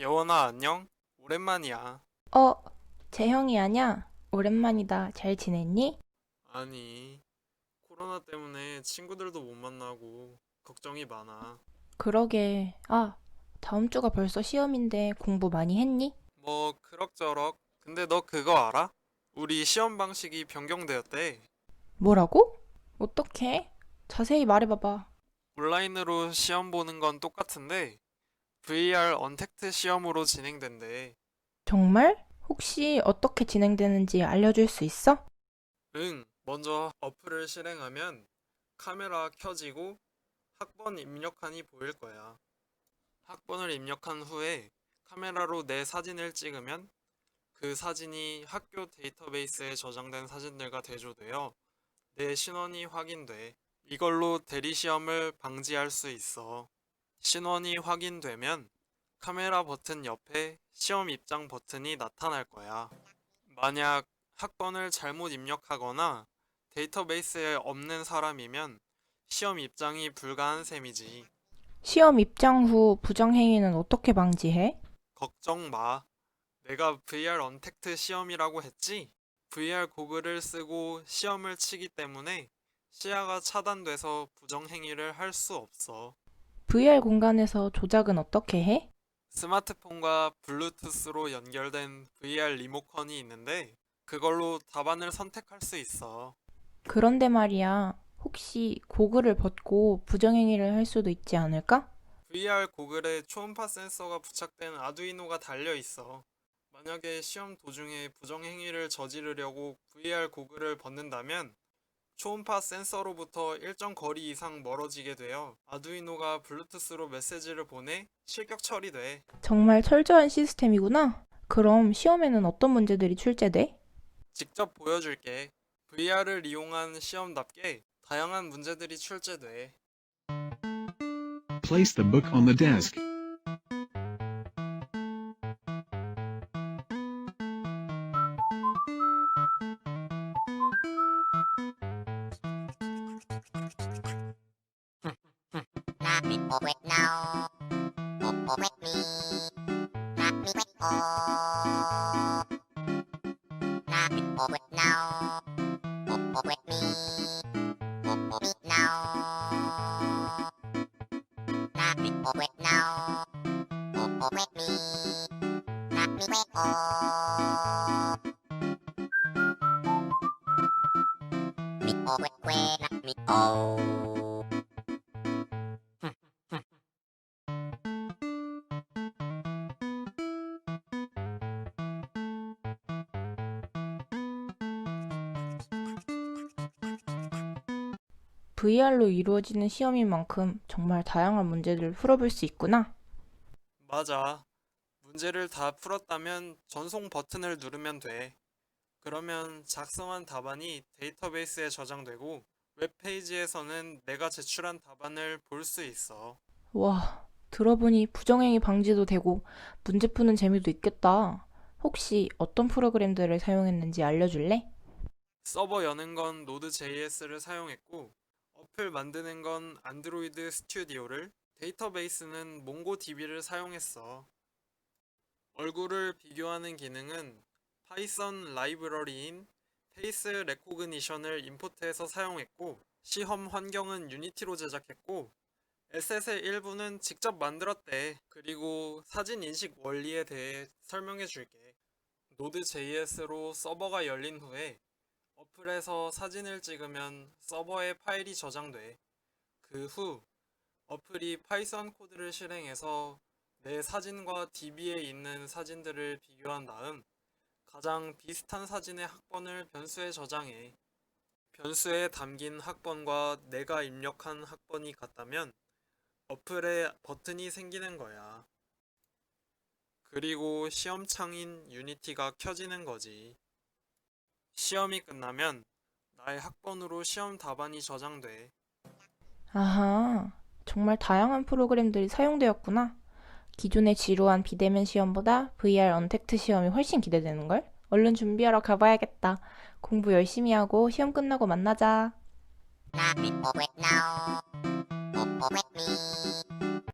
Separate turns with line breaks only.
예원아, 안녕? 오랜만이야.
어, 재형이 아냐? 오랜만이다. 잘 지냈니?
아니, 코로나 때문에 친구들도 못 만나고 걱정이 많아.
그러게. 아, 다음 주가 벌써 시험인데 공부 많이 했니?
뭐, 그럭저럭. 근데 너 그거 알아? 우리 시험 방식이 변경되었대.
뭐라고? 어떻게? 자세히 말해봐봐.
온라인으로 시험 보는 건 똑같은데, VR 언택트 시험으로 진행된대.
정말? 혹시 어떻게 진행되는지 알려줄 수 있어?
응, 먼저 어플을 실행하면 카메라 켜지고 학번 입력한이 보일 거야. 학번을 입력한 후에 카메라로 내 사진을 찍으면 그 사진이 학교 데이터베이스에 저장된 사진들과 대조되어 내 신원이 확인돼. 이걸로 대리 시험을 방지할 수 있어. 신원이 확인되면 카메라 버튼 옆에 시험 입장 버튼이 나타날 거야. 만약 학번을 잘못 입력하거나 데이터베이스에 없는 사람이면 시험 입장이 불가한 셈이지.
시험 입장 후 부정행위는 어떻게 방지해?
걱정 마. 내가 VR 언택트 시험이라고 했지? VR 고글을 쓰고 시험을 치기 때문에 시야가 차단돼서 부정행위를 할 수 없어.
VR 공간에서 조작은 어떻게 해?
스마트폰과 블루투스로 연결된 VR 리모컨이 있는데 그걸로 답안을 선택할 수 있어.
그런데 말이야. 혹시 고글을 벗고 부정행위를 할 수도 있지 않을까?
VR 고글에 초음파 센서가 부착된 아두이노가 달려 있어. 만약에 시험 도중에 부정행위를 저지르려고 VR 고글을 벗는다면 초음파 센서로부터 일정 거리 이상 멀어지게 되어 아두이노가 블루투스로 메시지를 보내 실격 처리돼.
정말 철저한 시스템이구나. 그럼 시험에는 어떤 문제들이 출제돼?
직접 보여줄게. VR을 이용한 시험답게 다양한 문제들이 출제돼.
Place the book on the desk.
me away now. Wake me. Knock me wake up. Knock me awake now. Wake me. Wake me now. Knock me awake now. Wake me. Knock me wake up. Me awake, wake, knock me out.
VR로 이루어지는 시험인 만큼 정말 다양한 문제들을 풀어볼 수 있구나.
맞아. 문제를 다 풀었다면 전송 버튼을 누르면 돼. 그러면 작성한 답안이 데이터베이스에 저장되고 웹페이지에서는 내가 제출한 답안을 볼 수 있어.
와, 들어보니 부정행위 방지도 되고 문제 푸는 재미도 있겠다. 혹시 어떤 프로그램들을 사용했는지 알려줄래?
서버 여는 건 노드.js를 사용했고 어플 만드는 건 안드로이드 스튜디오를 데이터베이스는 몽고DB를 사용했어. 얼굴을 비교하는 기능은 파이썬 라이브러리인 페이스 레코그니션을 임포트해서 사용했고 시험 환경은 유니티로 제작했고 에셋의 일부는 직접 만들었대. 그리고 사진 인식 원리에 대해 설명해 줄게. 노드.js로 서버가 열린 후에 어플에서 사진을 찍으면 서버에 파일이 저장돼. 그 후 어플이 파이썬 코드를 실행해서 내 사진과 DB에 있는 사진들을 비교한 다음 가장 비슷한 사진의 학번을 변수에 저장해. 변수에 담긴 학번과 내가 입력한 학번이 같다면 어플에 버튼이 생기는 거야. 그리고 시험창인 유니티가 켜지는 거지. 시험이 끝나면 나의 학번으로 시험 답안이 저장돼.
아하, 정말 다양한 프로그램들이 사용되었구나. 기존의 지루한 비대면 시험보다 VR 언택트 시험이 훨씬 기대되는걸? 얼른 준비하러 가봐야겠다. 공부 열심히 하고 시험 끝나고 만나자.
Now. Oh oh wait me.